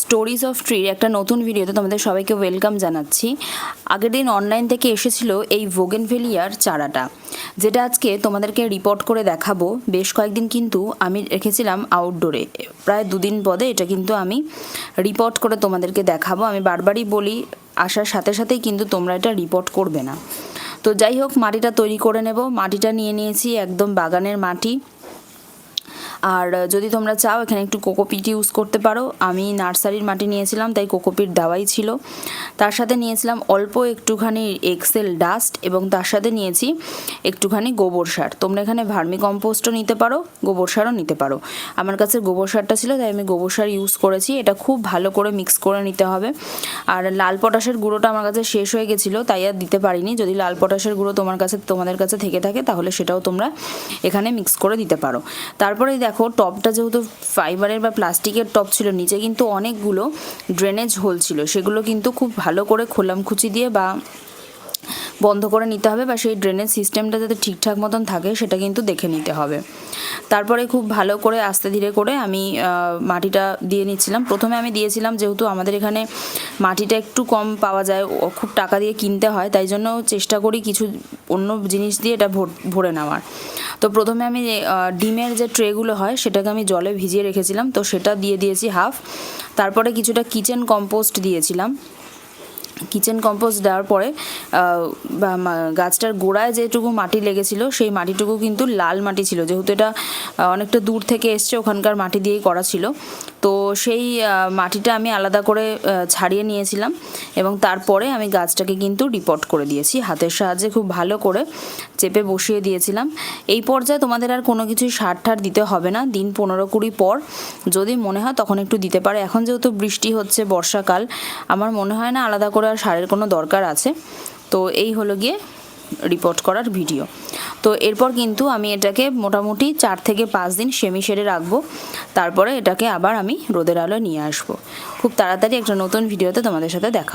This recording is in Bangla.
স্টোরিজ অফ ট্রির একটা নতুন ভিডিওতে তোমাদের সবাইকে ওয়েলকাম জানাচ্ছি। আগের দিন অনলাইন থেকে এসেছিল এই ভোগেনভেলিয়ার চারাটা, যেটা আজকে তোমাদেরকে রিপোর্ট করে দেখাবো। বেশ কয়েকদিন কিন্তু আমি রেখেছিলাম আউটডোরে প্রায় দুদিন পদে এটা কিন্তু আমি রিপোর্ট করে তোমাদেরকে দেখাবো। আমি বারবারই বলি, আসার সাথে সাথেই কিন্তু তোমরা এটা রিপোর্ট করবে না। তো যাই হোক, মাটিটা তৈরি করে নেব। মাটিটা নিয়ে নিয়েছি একদম বাগানের মাটি। আর যদি তোমরা চাও, এখানে একটু কোকোপিট ইউজ করতে পারো। আমি নার্সারির মাটি নিয়েছিলাম, তাই কোকোপিট দেওয়াই ছিল। তার সাথে নিয়েছিলাম অল্প একটুখানি এক্সেল ডাস্ট এবং তার সাথে নিয়েছি একটুখানি গোবর সার। তোমরা এখানে ভার্মি কম্পোস্টও নিতে পারো, গোবর সারও নিতে পারো। আমার কাছে গোবর সারটা ছিল, তাই আমি গোবর সার ইউজ করেছি। এটা খুব ভালো করে মিক্স করে নিতে হবে। আর, লাল পটাশের গুঁড়োটা আমার কাছে শেষ হয়ে গেছিল, তাই আর দিতে পারিনি। যদি লাল পটাশের গুঁড়ো তোমার কাছে, তোমাদের কাছে থেকে থাকে, তাহলে সেটাও তোমরা এখানে মিক্স করে দিতে পারো। তারপরে দেখো টপটা যেহেতু ফাইবারের বা প্লাস্টিকের টপ ছিল, নিচে কিন্তু অনেকগুলো ড্রেনেজ হোল ছিল। সেগুলো কিন্তু খুব ভালো করে খোলামখুচি দিয়ে বা বন্ধ করে নিতে হবে বা সেই ড্রেনেজ সিস্টেমটা যাতে ঠিকঠাক মতন থাকে সেটা কিন্তু দেখে নিতে হবে। তারপরে খুব ভালো করে আস্তে ধীরে করে আমি মাটিটা দিয়ে নিচ্ছিলাম। প্রথমে আমি দিয়েছিলাম যেহেতু আমাদের এখানে মাটিটা একটু কম পাওয়া যায় খুব টাকা দিয়ে কিনতে হয়, তাই জন্য চেষ্টা করি কিছু অন্য জিনিস দিয়ে এটা ভর- ভরে নেওয়ার। তো প্রথমে আমি ডিমের যে ট্রেগুলো হয় সেটাকে আমি জলে ভিজিয়ে রেখেছিলাম, তো সেটা দিয়ে দিয়েছি হাফ। তারপরে কিছুটা কিচেন কম্পোস্ট দিয়েছিলাম। কিচেন কম্পোস্ট দেওয়ার পরে গাছটার গোড়ায় যেটুকু মাটি লেগেছিল, সেই মাটিটুকু কিন্তু লাল মাটি ছিল। যেহেতু এটা অনেকটা দূর থেকে এসছে, ওখানকার মাটি দিয়েই করা ছিল। তো সেই মাটিটা আমি আলাদা করে ছাড়িয়ে নিয়েছিলাম এবং তারপরে আমি গাছটাকে কিন্তু রিপোর্ট করে দিয়েছি। হাতের সাহায্যে খুব ভালো করে চেপে বসিয়ে দিয়েছিলাম। এই পর্যায়ে তোমাদের আর কোনো কিছুই সার ঠার দিতে হবে না। দিন পনেরো কুড়ি পর যদি মনে হয়, তখন একটু দিতে পারে। এখন যেহেতু বৃষ্টি হচ্ছে বর্ষাকাল, আমার মনে হয় না আলাদা করে সারের কোনো দরকার আছে। তো এই হলো গিয়ে রিপোর্ট করার ভিডিও তো এরপর কিন্তু আমি এটাকে মোটামুটি চার থেকে পাঁচ দিন সেমি সেরে রাখব। তারপরে এটাকে আবার আমি রোদের আলো নিয়ে আসব। খুব তাড়াতাড়ি একটা নতুন ভিডিওতে তোমাদের সাথে দেখা।